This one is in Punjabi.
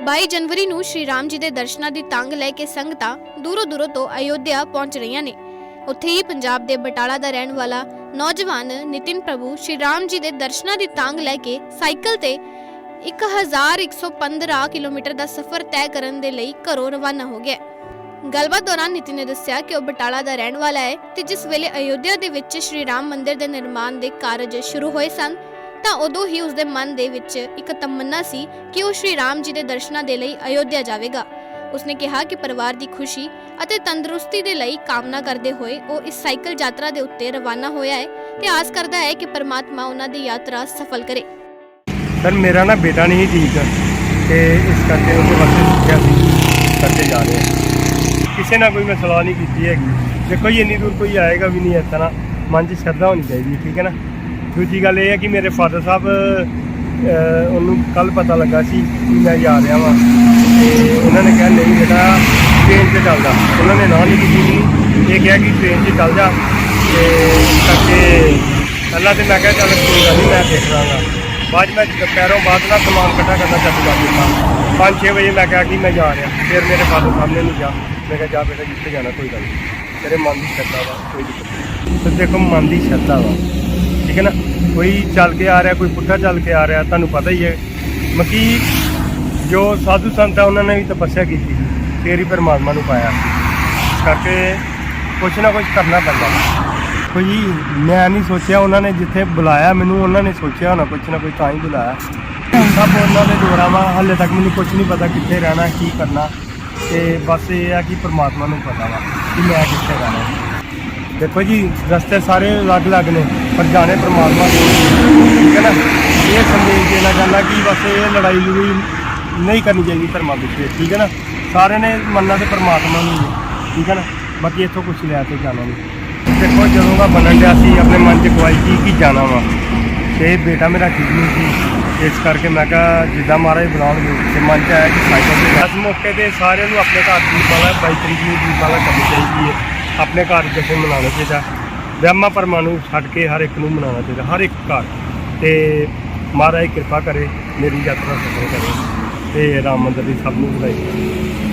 22 ਜਨਵਰੀ ਨੂੰ ਸ਼੍ਰੀ ਰਾਮ ਜੀ ਦੇ ਦਰਸ਼ਨਾਂ ਦੀ ਤੰਗ ਲੈ ਕੇ ਸੰਗਤਾਂ ਦੂਰੋਂ ਦੂਰੋਂ ਤੋਂ ਅਯੋਧਿਆ ਪਹੁੰਚ ਰਹੀਆਂ ਨੇ। ਉੱਥੇ ਹੀ ਪੰਜਾਬ ਦੇ ਬਟਾਲਾ ਦਾ ਰਹਿਣ ਵਾਲਾ ਨੌਜਵਾਨ ਨਿਤਿਨ ਪ੍ਰਭੂ ਸ਼੍ਰੀ ਰਾਮ ਜੀ ਦੇ ਦਰਸ਼ਨਾਂ ਦੀ ਤੰਗ ਲੈ ਕੇ ਸਾਈਕਲ ਤੇ 1115 ਕਿਲੋਮੀਟਰ ਦਾ ਸਫ਼ਰ ਤੈਅ ਕਰਨ ਦੇ ਲਈ ਘਰੋਂ ਰਵਾਨਾ ਹੋ ਗਿਆ। ਗੱਲਬਾਤ ਦੌਰਾਨ ਨਿਤਿਨ ਨੇ ਦੱਸਿਆ ਕਿ ਉਹ ਬਟਾਲਾ ਦਾ ਰਹਿਣ ਵਾਲਾ ਹੈ ਤੇ ਜਿਸ ਵੇਲੇ ਅਯੋਧਿਆ ਦੇ ਵਿੱਚ ਸ਼੍ਰੀ ਰਾਮ ਮੰਦਿਰ ਦੇ ਨਿਰਮਾਣ ਦੇ ਕਾਰਜ ਸ਼ੁਰੂ ਹੋਏ ਸਨ ਤਾਂ ਉਦੋਂ ਹੀ ਉਸਦੇ ਮਨ ਦੇ ਵਿੱਚ ਇੱਕ ਤਮੰਨਾ ਸੀ ਕਿ ਉਹ ਸ਼੍ਰੀ ਰਾਮ ਜੀ ਦੇ ਦਰਸ਼ਨਾਂ ਦੇ ਲਈ ਅਯੋਧਿਆ ਜਾਵੇਗਾ। ਉਸਨੇ ਕਿਹਾ ਕਿ ਪਰਿਵਾਰ ਦੀ ਖੁਸ਼ੀ ਅਤੇ ਤੰਦਰੁਸਤੀ ਦੇ ਲਈ ਕਾਮਨਾ ਕਰਦੇ ਹੋਏ ਉਹ ਇਸ ਸਾਈਕਲ ਯਾਤਰਾ ਦੇ ਉੱਤੇ ਰਵਾਨਾ ਹੋਇਆ ਹੈ ਤੇ ਆਸ ਕਰਦਾ ਹੈ ਕਿ ਪਰਮਾਤਮਾ ਉਹਨਾਂ ਦੀ ਯਾਤਰਾ ਸਫਲ ਕਰੇ। ਸਰ, ਮੇਰਾ ਨਾ ਬੇਟਾ ਨਹੀਂ ਠੀਕ। ਤੇ ਇਸ ਕਰਕੇ ਉਹਦੇ ਵਾਸਤੇ ਸਿੱਖਿਆ ਸੀ, ਕਰਕੇ ਜਾ ਰਹੇ। ਹਾਂ ਕਿਸੇ ਨਾਲ ਕੋਈ ਮੈਂ ਸਲਾਹ ਨਹੀਂ ਕੀਤੀ ਹੈਗੀ। ਦੇਖੋ ਜੀ ਇੰਨੀ ਦੂਰ ਕੋਈ ਆਏਗਾ ਵੀ ਨਹੀਂ, ਇਸ ਤਰ੍ਹਾਂ ਮਨ 'ਚ ਸ਼ਰਧਾ ਹੋਣੀ ਚਾਹੀਦੀ ਠੀਕ ਹੈ ਨਾ? ਦੂਜੀ ਗੱਲ ਇਹ ਹੈ ਕਿ ਮੇਰੇ ਫਾਦਰ ਸਾਹਿਬ ਉਹਨੂੰ ਕੱਲ ਪਤਾ ਲੱਗਾ ਸੀ ਕਿ ਮੈਂ ਜਾ ਰਿਹਾ ਵਾਂ। ਤੇ ਉਹਨਾਂ ਨੇ ਕਿਹਾ, ਨਹੀਂ ਬੇਟਾ ਟ੍ਰੇਨ 'ਤੇ ਚੱਲਦਾ ਉਹਨਾਂ ਨੇ ਨਾ ਨਹੀਂ ਕੀਤੀ ਸੀ। ਇਹ ਕਿਹਾ ਕਿ ਟ੍ਰੇਨ 'ਚ ਚੱਲ ਜਾ। ਤੇ ਕਰਕੇ ਪਹਿਲਾਂ ਤੇ ਮੈਂ ਕਿਹਾ, ਚੱਲ ਕੋਈ ਗੱਲ ਨਹੀਂ, ਮੈਂ ਦੇਖ ਲਾਂਗਾ। ਬਾਅਦ 'ਚ ਮੈਂ ਪੈਰੋਂ ਬਾਅਦ ਨਾ ਸਮਾਨ ਇਕੱਠਾ ਕਰਨਾ ਚਾਲੂ ਕਰ ਦਿੱਤਾ। 5-6 ਵਜੇ ਮੈਂ ਕਿਹਾ ਕਿ ਮੈਂ ਜਾ ਰਿਹਾ। ਫਿਰ ਮੇਰੇ ਫਾਦਰ ਸਾਹਮਣੇ ਨੂੰ ਜਾ। ਮੈਂ ਕਿਹਾ, ਜਾ ਬੇਟਾ, ਜਿੱਥੇ ਜਾਣਾ, ਕੋਈ ਗੱਲ ਨਹੀਂ। ਤੇਰੇ ਮਨ ਦੀ ਸ਼ਰਧਾ ਵਾ, ਕੋਈ ਦਿੱਕਤ ਨਹੀਂ। ਤੇ ਦੇਖੋ, ਮਨ ਦੀ ਸ਼ਰਧਾ ਵਾ। ਠੀਕ ਹੈ ਨਾ? ਕੋਈ ਚੱਲ ਕੇ ਆ ਰਿਹਾ, ਕੋਈ ਪੁੱਠਾ ਚੱਲ ਕੇ ਆ ਰਿਹਾ, ਤੁਹਾਨੂੰ ਪਤਾ ਹੀ ਹੈ। ਮਕੀ ਜੋ ਸਾਧੂ ਸੰਤ ਆ, ਉਹਨਾਂ ਨੇ ਵੀ ਤਪੱਸਿਆ ਕੀਤੀ। ਸੀ ਫੇਰ ਹੀ ਪਰਮਾਤਮਾ ਨੂੰ ਪਾਇਆ। ਇਸ ਕਰਕੇ ਕੁਛ ਨਾ ਕੁਛ ਕਰਨਾ ਪੈਂਦਾ। ਕੋਈ ਮੈਂ ਨਹੀਂ ਸੋਚਿਆ ਉਹਨਾਂ ਨੇ ਜਿੱਥੇ ਬੁਲਾਇਆ ਮੈਨੂੰ, ਉਹਨਾਂ ਨੇ ਸੋਚਿਆ ਹੋਣਾ ਕੁਛ ਨਾ ਕੁਛ ਤਾਂ ਹੀ ਬੁਲਾਇਆ। ਸਭ ਉਹਨਾਂ ਦੇ ਦੁਆਰਾ ਵਾ, ਹਾਲੇ ਤੱਕ ਮੈਨੂੰ ਕੁਛ ਨਹੀਂ ਪਤਾ ਕਿੱਥੇ ਰਹਿਣਾ, ਕੀ ਕਰਨਾ। ਤੇ ਬਸ ਇਹ ਆ ਕਿ ਪਰਮਾਤਮਾ ਨੂੰ ਪਤਾ ਵਾ ਕਿ ਮੈਂ ਕਿੱਥੇ ਰਹਿਣਾ। ਦੇਖੋ ਜੀ ਰਸਤੇ ਸਾਰੇ ਅਲੱਗ-ਅਲੱਗ ਨੇ ਪਰ ਜਾਣੇ ਪਰਮਾਤਮਾ ਕੋਲ ਠੀਕ ਹੈ ਨਾ? ਇਹ ਸੰਦੇਸ਼ ਦੇਣਾ ਚਾਹੁੰਦਾ ਕਿ ਬਸ ਇਹ ਲੜਾਈ ਲੜੂਈ ਨਹੀਂ ਕਰਨੀ ਚਾਹੀਦੀ ਧਰਮਾਂ ਪਿੱਛੇ ਠੀਕ ਹੈ ਨਾ? ਸਾਰਿਆਂ ਨੇ ਮੰਨਣਾ ਤੇ ਪਰਮਾਤਮਾ ਨੂੰ ਹੀ ਹੈ, ਠੀਕ ਹੈ ਨਾ? ਬਾਕੀ ਇੱਥੋਂ ਕੁਝ ਲਿਆ ਕੇ ਜਾਣਾ ਨਹੀਂ। ਦੇਖੋ ਜਦੋਂ ਦਾ ਬਣਨ ਡਿਆ ਸੀ ਆਪਣੇ ਮਨ 'ਚ ਗਵਾਈ ਕੀ ਕੀ ਜਾਣਾ ਵਾ। ਤੇ ਬੇਟਾ ਮੇਰਾ ਠੀਕ ਨਹੀਂ ਸੀ। ਇਸ ਕਰਕੇ ਮੈਂ ਕਿਹਾ ਜਿੱਦਾਂ ਮਹਾਰਾਜ ਬੁਲਾਉਣਗੇ ਤੇ ਮਨ 'ਚ ਆਇਆ ਕਿ ਸਾਈਕਲ ਤੇ ਇਸ ਮੌਕੇ ਤੇ ਸਾਰਿਆਂ ਨੂੰ ਆਪਣੇ ਘਰ ਦੀ ਵਾਲਾ 22 ਤਰੀਕ ਨੂੰ ਦੀ ਵਾਲਾ ਕਰਨੀ ਚਾਹੀਦੀ ਹੈ। ਆਪਣੇ ਘਰ ਜਸ਼ਨ ਮਨਾਉਣਾ ਚਾਹੀਦਾ। ਵਹਿਮਾਂ ਭਰਮਾਂ ਨੂੰ ਛੱਡ ਕੇ ਹਰ ਇੱਕ ਨੂੰ ਮਨਾਉਣਾ ਚਾਹੀਦਾ, ਹਰ ਇੱਕ ਘਰ। ਤੇ ਮਹਾਰਾਜ ਕਿਰਪਾ ਕਰੇ ਮੇਰੀ ਯਾਤਰਾ ਸਫਲ ਕਰੇ ਤੇ ਰਾਮ ਮੰਦਰ ਦੀ ਸਭ ਨੂੰ ਵਧਾਈ।